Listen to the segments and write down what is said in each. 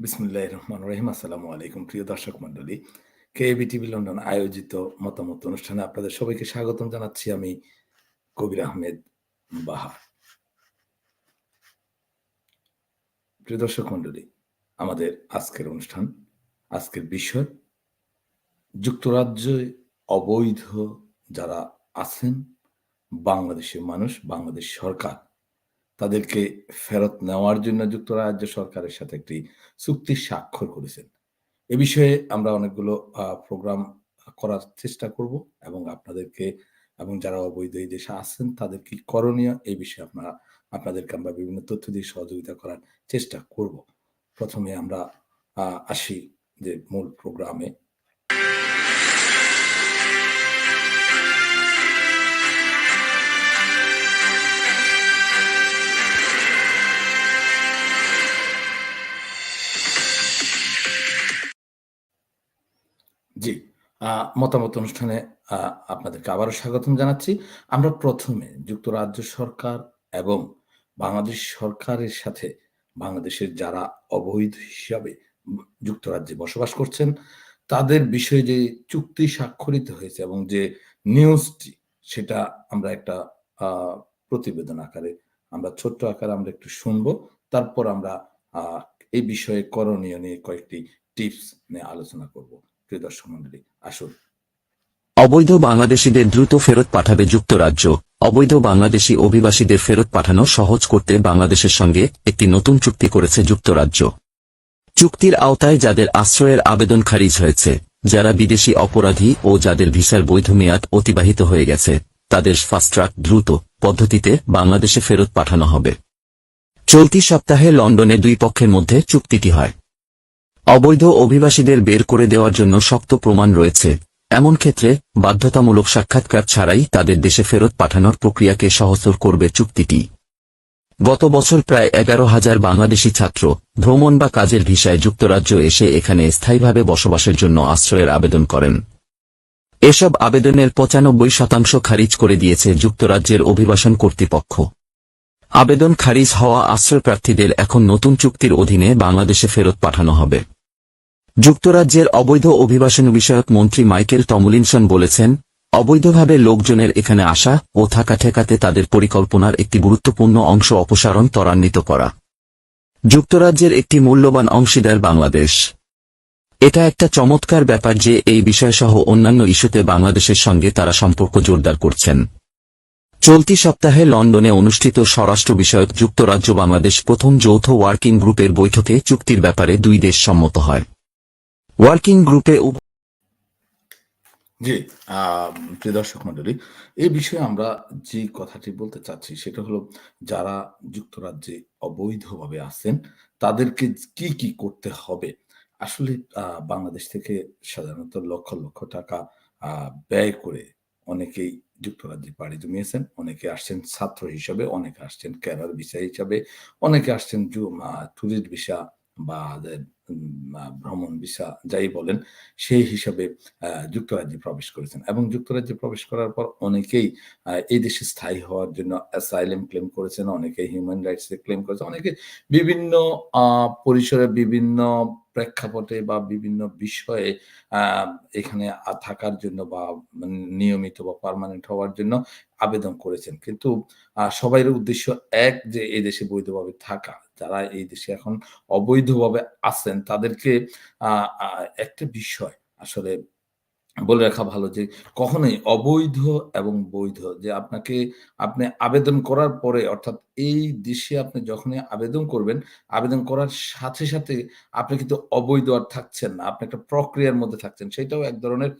বিসমুল্লাহ রহমান রহিম আসসালামু আলাইকুম প্রিয় দর্শক মন্ডলী কেএবি টিভি লন্ডন আয়োজিত মতামত অনুষ্ঠানে আপনাদের সবাইকে স্বাগতম জানাচ্ছি আমি কবির আহমেদ বাহা প্রিয় দর্শক মন্ডলী আমাদের আজকের অনুষ্ঠান, আজকের বিষয়, যুক্তরাজ্যে অবৈধ যারা আছেন, বাংলাদেশের মানুষ, বাংলাদেশ সরকার। তাদেরকে ফেরত নেওয়ার জন্য যুক্তরাজ্য সরকারের সাথে একটি চুক্তি স্বাক্ষর করেছেন। এ বিষয়ে আমরা অনেকগুলো প্রোগ্রাম করার চেষ্টা করব এবং আপনাদেরকে এবং যারা অবৈধ এই দেশে আছেন তাদের কি করণীয় এই বিষয়ে আপনারা আপনাদেরকে আমরা বিভিন্ন তথ্য দিয়ে সহযোগিতা করার চেষ্টা করব। প্রথমে আমরা আসি যে মূল প্রোগ্রামে মতামত অনুষ্ঠানে আপনাদেরকে আবারও স্বাগতম জানাচ্ছি। আমরা প্রথমে যুক্তরাজ্য সরকার এবং বাংলাদেশ সরকারের সাথে বাংলাদেশের যারা অবৈধ হিসাবে যুক্তরাজ্যে বসবাস করছেন, তাদের বিষয়ে যে চুক্তি স্বাক্ষরিত হয়েছে এবং যে নিউজটি, সেটা আমরা একটা প্রতিবেদন আকারে, আমরা ছোট্ট আকারে আমরা একটু শুনব। তারপর আমরা এই বিষয়ে করণীয় নিয়ে কয়েকটি টিপস নিয়ে আলোচনা করব। প্রিয় দর্শক মন্ডলী, আসুন। অবৈধ বাংলাদেশিদের দ্রুত ফেরত পাঠাবে যুক্তরাজ্য। অবৈধ বাংলাদেশি অভিবাসীদের ফেরত পাঠানো সহজ করতে বাংলাদেশের সঙ্গে একটি নতুন চুক্তি করেছে যুক্তরাজ্য। চুক্তির আওতায় যাদের আশ্রয়ের আবেদন খারিজ হয়েছে, যারা বিদেশি অপরাধী ও যাদের ভিসার বৈধ মেয়াদ অতিবাহিত হয়ে গেছে, তাদের ফাস্ট্রাক দ্রুত পদ্ধতিতে বাংলাদেশে ফেরত পাঠানো হবে। চলতি সপ্তাহে লন্ডনে দুই পক্ষের মধ্যে চুক্তিটি হয়। অবৈধ অভিবাসীদের বের করে দেওয়ার জন্য শক্ত প্রমাণ রয়েছে। এমন ক্ষেত্রে, বাধ্যতামূলক সাক্ষাৎকার ছাড়াই তাদের দেশে ফেরত পাঠানোর প্রক্রিয়াকে সহজতর করবে চুক্তিটি। গত বছর প্রায় এগারো হাজার বাংলাদেশি ছাত্র ভ্রমণ বা কাজের ভিসায় যুক্তরাজ্য এসে এখানে স্থায়ীভাবে বসবাসের জন্য আশ্রয়ের আবেদন করেন। এসব আবেদনের পঁচানব্বই শতাংশ খারিজ করে দিয়েছে যুক্তরাজ্যের অভিবাসন কর্তৃপক্ষ। আবেদন খারিজ হওয়া আশ্রয়প্রার্থীদের এখন নতুন চুক্তির অধীনে বাংলাদেশে ফেরত পাঠানো হবে। যুক্তরাজ্যের অবৈধ অভিবাসন বিষয়ক মন্ত্রী মাইকেল টমলিনসন বলেছেন, অবৈধভাবে লোকজনের এখানে আসা ও থাকা ঠেকাতে তাদের পরিকল্পনার একটি গুরুত্বপূর্ণ অংশ অপসারণ ত্বরান্বিত করা। যুক্তরাজ্যের একটি মূল্যবান অংশীদার বাংলাদেশ। এটা একটা চমৎকার ব্যাপার যে এই বিষয়সহ অন্যান্য ইস্যুতে বাংলাদেশের সঙ্গে তারা সম্পর্ক জোরদার করছেন। চলতি সপ্তাহে লন্ডনে অনুষ্ঠিত স্বরাষ্ট্র বিষয়ক যুক্তরাজ্য বাংলাদেশ প্রথম যৌথ ওয়ার্কিং গ্রুপের বৈঠকে চুক্তির ব্যাপারে দুই দেশ সম্মত হয়। ওয়ার্কিং গ্রুপে জি প্রিয় দর্শক মন্ডলী এই বিষয়ে আমরা যে কথাটি বলতে চাচ্ছি সেটা হলো, যারা যুক্তরাজ্যে অবৈধভাবে আছেন, তাদেরকে কি কি করতে হবে? আসলে বাংলাদেশ থেকে সাধারণত লক্ষ লক্ষ টাকা ব্যয় করে অনেকেই যুক্তরাজ্যে পাড়ি জমিয়েছেন, অনেকে আসছেন ছাত্র হিসাবে, অনেকে আসছেন ক্যারার ভিসা হিসাবে, অনেকে আসছেন টুরিস্ট ভিসা বা ভ্রমণ ভিসা, যাই বলেন, সেই হিসাবে যুক্তরাজ্যে প্রবেশ করেছেন। এবং যুক্তরাজ্যে প্রবেশ করার পর অনেকেই এই দেশে স্থায়ী হওয়ার জন্য অ্যাসাইলেম ক্লেম করেছেন, অনেকে হিউম্যান রাইটস ক্লেম করেছেন, অনেকে বিভিন্ন পরিসরে বিভিন্ন প্রেক্ষাপটে বা বিভিন্ন বিষয়ে এখানে থাকার জন্য বা নিয়মিত বা পারমানেন্ট হওয়ার জন্য আবেদন করেছেন। কিন্তু সবাই উদ্দেশ্য এক যে এই দেশে বৈধভাবে থাকা। যারা এই দেশে এখন অবৈধভাবে আছেন, তাদেরকে একটা বিষয় আসলে বলে রাখা ভালো যে কখনোই অবৈধ এবং বৈধ, যে আপনাকে আপনি আবেদন করার পরে অর্থাৎ এই দেশে আপনি যখনই আবেদন করবেন, আবেদন করার সাথে সাথে আপনি কিন্তু অবৈধ আর থাকছেন না, আপনি একটা প্রক্রিয়ার মধ্যে থাকছেন, সেটাও এক ধরনের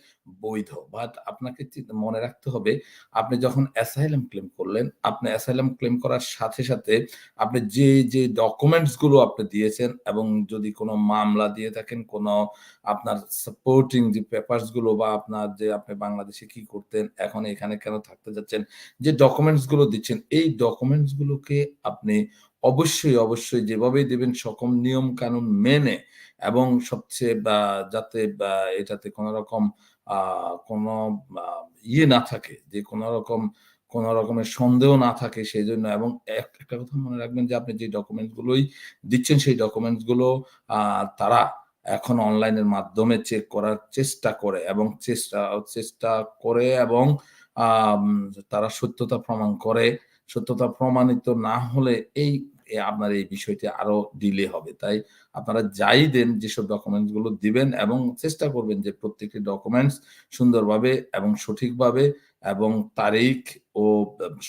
বৈধ। বাট আপনাকে মনে রাখতে হবে, আপনি যখন অ্যাসাইলাম ক্লেম করলেন, আপনি অ্যাসাইলাম ক্লেম করার সাথে সাথে আপনি যে যে ডকুমেন্টসগুলো আপনি দিয়েছেন এবং যদি কোনো মামলা দিয়ে থাকেন, কোনো আপনার সাপোর্টিং যে পেপারস বা আপনার যে আপনি বাংলাদেশে কি করতেন, এখন এখানে কেন থাকতে যাচ্ছেন, যে ডকুমেন্টসগুলো দিচ্ছেন, এই ডকুমেন্টস গুলোকে আপনি অবশ্যই অবশ্যই যেভাবেই দেবেন, সকম নিয়ম কানুন মেনে এবং সবচেয়ে যাতে এটাতে কোন রকম কোনো ইয়ে না থাকে, যে কোন রকম কোন রকমের সন্দেহ না থাকে সেই জন্য এবং এক- একটা কথা মনে রাখবেন যে আপনি যে ডকুমেন্টস গুলোই দিচ্ছেন, সেই ডকুমেন্টসগুলো তারা এখন অনলাইনের মাধ্যমে চেক করার চেষ্টা করে এবং চেষ্টা চেষ্টা করে এবং তারা সত্যতা প্রমাণ করে। সত্যতা প্রমাণিত না হলে এই আপনার এই বিষয়টি আরও ডিলে হবে। তাই আপনারা যাই দেন, যেসব ডকুমেন্টসগুলো দিবেন এবং চেষ্টা করবেন যে প্রত্যেকটি ডকুমেন্টস সুন্দরভাবে এবং সঠিকভাবে এবং তারিখ ও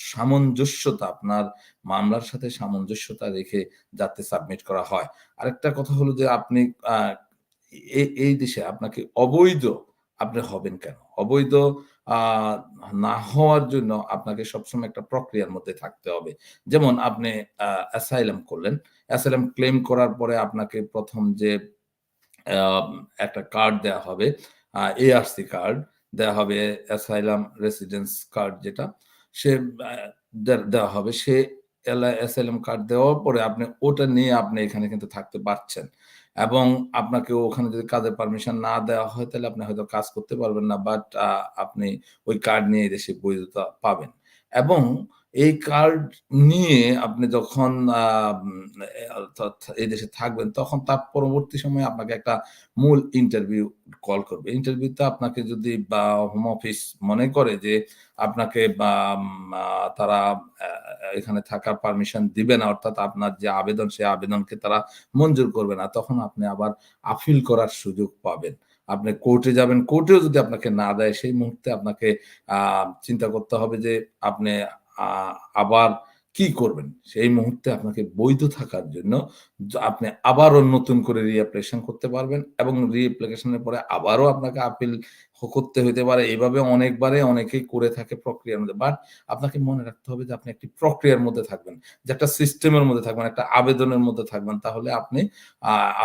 সামঞ্জস্যতা, আপনার মামলার সাথে সামঞ্জস্যতা রেখে যাতে সাবমিট করা হয়। আরেকটা কথা হলো যে আপনি এই দেশে আপনাকে অবৈধ আপনি হবেন কেন? অবৈধ না হওয়ার জন্য আপনাকে সবসময় একটা প্রক্রিয়ার মধ্যে থাকতে হবে। যেমন আপনি অ্যাসাইলাম করলেন। অ্যাসাইলাম ক্লেম করার পরে আপনাকে প্রথম যে একটা কার্ড দেওয়া হবে এআরসি কার্ড দেওয়া হবে, অ্যাসাইলাম রেসিডেন্স কার্ড যেটা, সে দেওয়া হবে। সে অ্যাসাইলাম কার্ড দেওয়ার পরে আপনি ওটা নিয়ে আপনি এখানে কিন্তু থাকতে পারছেন। এবং আপনাকে ওখানে যদি কাজের পারমিশন না দেওয়া হয়, তাহলে আপনি হয়তো কাজ করতে পারবেন না বাট আপনি ওই কার্ড নিয়ে দেশে বৈধতা পাবেন। এবং এই কার্ড নিয়ে আপনি যখন এই দেশে থাকবেন, তখন তার পরবর্তী সময়ে আপনাকে একটা মূল ইন্টারভিউ কল করবে। ইন্টারভিউতে আপনাকে যদি, বা হোম অফিস মনে করে যে আপনাকে, বা তারা এখানে থাকার পারমিশন দিবে না, অর্থাৎ আপনার যে আবেদন সেই আবেদনকে তারা মঞ্জুর করবে না, তখন আপনি আবার আপিল করার সুযোগ পাবেন। আপনি কোর্টে যাবেন কোর্টেও যদি আপনাকে না দেয়, সেই মুহূর্তে আপনাকে চিন্তা করতে হবে যে আপনি আবার কি করবেন? সেই মুহূর্তে আপনাকে বৈধ থাকার জন্য আপনি আবারও নতুন করে রিঅ্যাপ্লিকেশন করতে পারবেন এবং রিঅ্যাপ্লিকেশনের পরে আবারও আপনাকে আপিল করতে হইতে পারে। এইভাবে অনেকবারে অনেকেই করে থাকে প্রক্রিয়ার মধ্যে। বাট আপনাকে মনে রাখতে হবে যে আপনি একটি প্রক্রিয়ার মধ্যে থাকবেন। যে একটা সিস্টেমের মধ্যে থাকবেন, একটা আবেদনের মধ্যে থাকবেন। তাহলে আপনি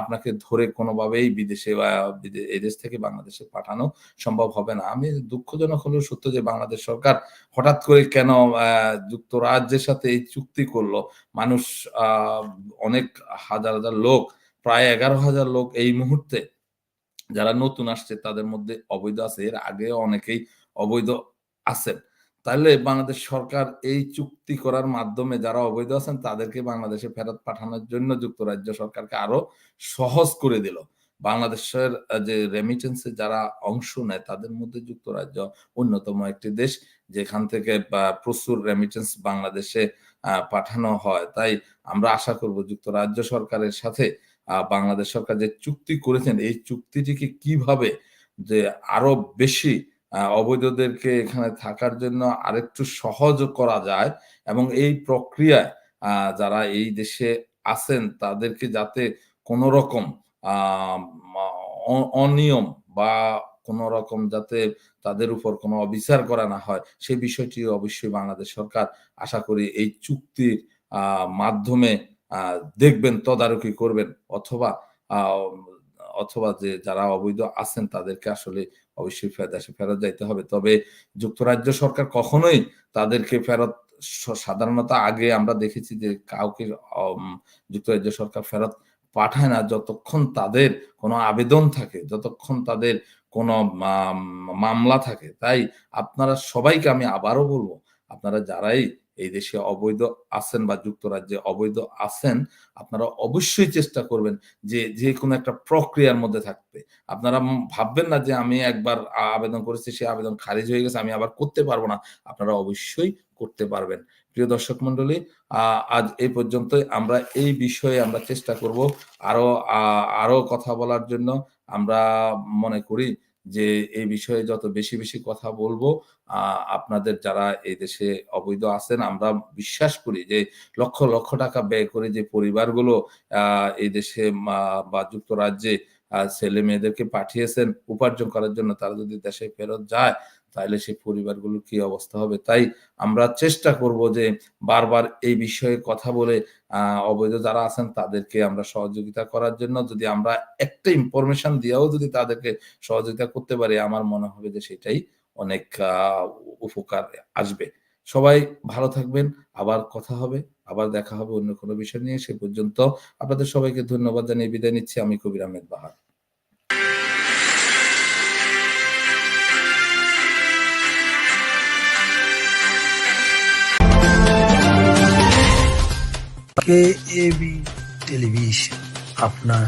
আপনাকে ধরে কোনোভাবেই বিদেশে বা এদেশ থেকে বাংলাদেশে পাঠানো সম্ভব হবে না। আমি দুঃখজনক হলেও সত্য যে বাংলাদেশ সরকার হঠাৎ করে কেন যুক্তরাজ্যের সাথে এই চুক্তি করল? মানুষ অনেক হাজার হাজার লোক, প্রায় এগারো হাজার লোক এই মুহূর্তে যারা নতুন আসছে, তাদের মধ্যে অবৈধ আছে। এর আগে অনেকেই অবৈধ আছেন। তাহলে বাংলাদেশ সরকার এই চুক্তি করার মাধ্যমে যারা অবৈধ আছেন, তাদেরকে বাংলাদেশে ফেরত পাঠানোর জন্য যুক্তরাজ্য সরকারকে আরও সহজ করে দিল। বাংলাদেশের যে রেমিটেন্সে যারা অংশ নেয়, তাদের মধ্যে যুক্তরাজ্য অন্যতম একটি দেশ, যেখান থেকে প্রচুর রেমিটেন্স বাংলাদেশে পাঠানো হয়। তাই আমরা আশা করব যুক্তরাজ্য সরকারের সাথে বাংলাদেশ সরকার যে চুক্তি করেছেন, এই চুক্তিটিকে কীভাবে যে আরও বেশি অবৈধদেরকে এখানে থাকার জন্য আরেকটু সহজ করা যায় এবং এই প্রক্রিয়ায় যারা এই দেশে আছেন, তাদেরকে যাতে কোন রকম অনিয়ম বা কোন রকম যাতে তাদের উপর কোনো অবিচার করা না হয়, সেই বিষয়টি অবশ্যই বাংলাদেশ সরকার আশা করি এই চুক্তির মাধ্যমে দেখবেন, তদারকি করবেন অথবা অথবা যে যারা অবৈধ আছেন তাদেরকে আসলে অবশ্যই দেশে ফেরত যাইতে হবে। তবে যুক্তরাজ্য সরকার কখনোই তাদেরকে ফেরত সাধারণত আগে আমরা দেখেছি যে কাউকে যুক্তরাজ্য সরকার ফেরত পাঠায় না। যতক্ষণ তাদের কোনো আবেদন থাকে, যতক্ষণ তাদের কোনো মামলা থাকে, তাই আপনারা সবাইকে আমি আবারও বলব, আপনারা যারাই এই দেশে অবৈধ আছেন বা যুক্তরাজ্যে অবৈধ আছেন, আপনারা অবশ্যই চেষ্টা করবেন যে যে কোনো একটা প্রক্রিয়ার মধ্যে থাকতে। আপনারা ভাববেন না যে আমি একবার আবেদন করেছি সেই আবেদন খারিজ হয়ে গেছে, আমি আবার করতে পারব না। আপনারা অবশ্যই করতে পারবেন। প্রিয় দর্শক মন্ডলী আজ এই পর্যন্তই। আমরা এই বিষয়ে আমরা চেষ্টা করব আরও আরও কথা বলার জন্য। আমরা মনে করি যে এই বিষয়ে যত বেশি বেশি কথা বলব আপনাদের যারা এই দেশে অবৈধ আছেন, আমরা বিশ্বাস করি যে লক্ষ লক্ষ টাকা ব্যয় করে যে পরিবারগুলো এই দেশে বা যুক্তরাজ্যে ছেলে মেয়েদেরকে পাঠিয়েছেন, উপার্জন করার জন্য তারা যদি দেশে ফেরত যায় তাহলে সেই পরিবারগুলোর কি অবস্থা হবে? তাই আমরা চেষ্টা করব যে বারবার এই বিষয়ে কথা বলে অবৈধ যারা আছেন তাদেরকে আমরা সহযোগিতা করার জন্য, যদি আমরা একটা ইনফরমেশন দিয়েও যদি তাদেরকে সহযোগিতা করতে পারি, আমার মনে হবে যে সেটাই অনেক উপকার আসবে। সবাই ভালো থাকবেন, আবার কথা হবে, আবার দেখা হবে অন্য কোনো বিষয় নিয়ে। সে পর্যন্ত আপনাদের সবাইকে ধন্যবাদ জানিয়ে বিদায় নিচ্ছি। আমি Kabir Ahmed Bahar. K AB television আপনার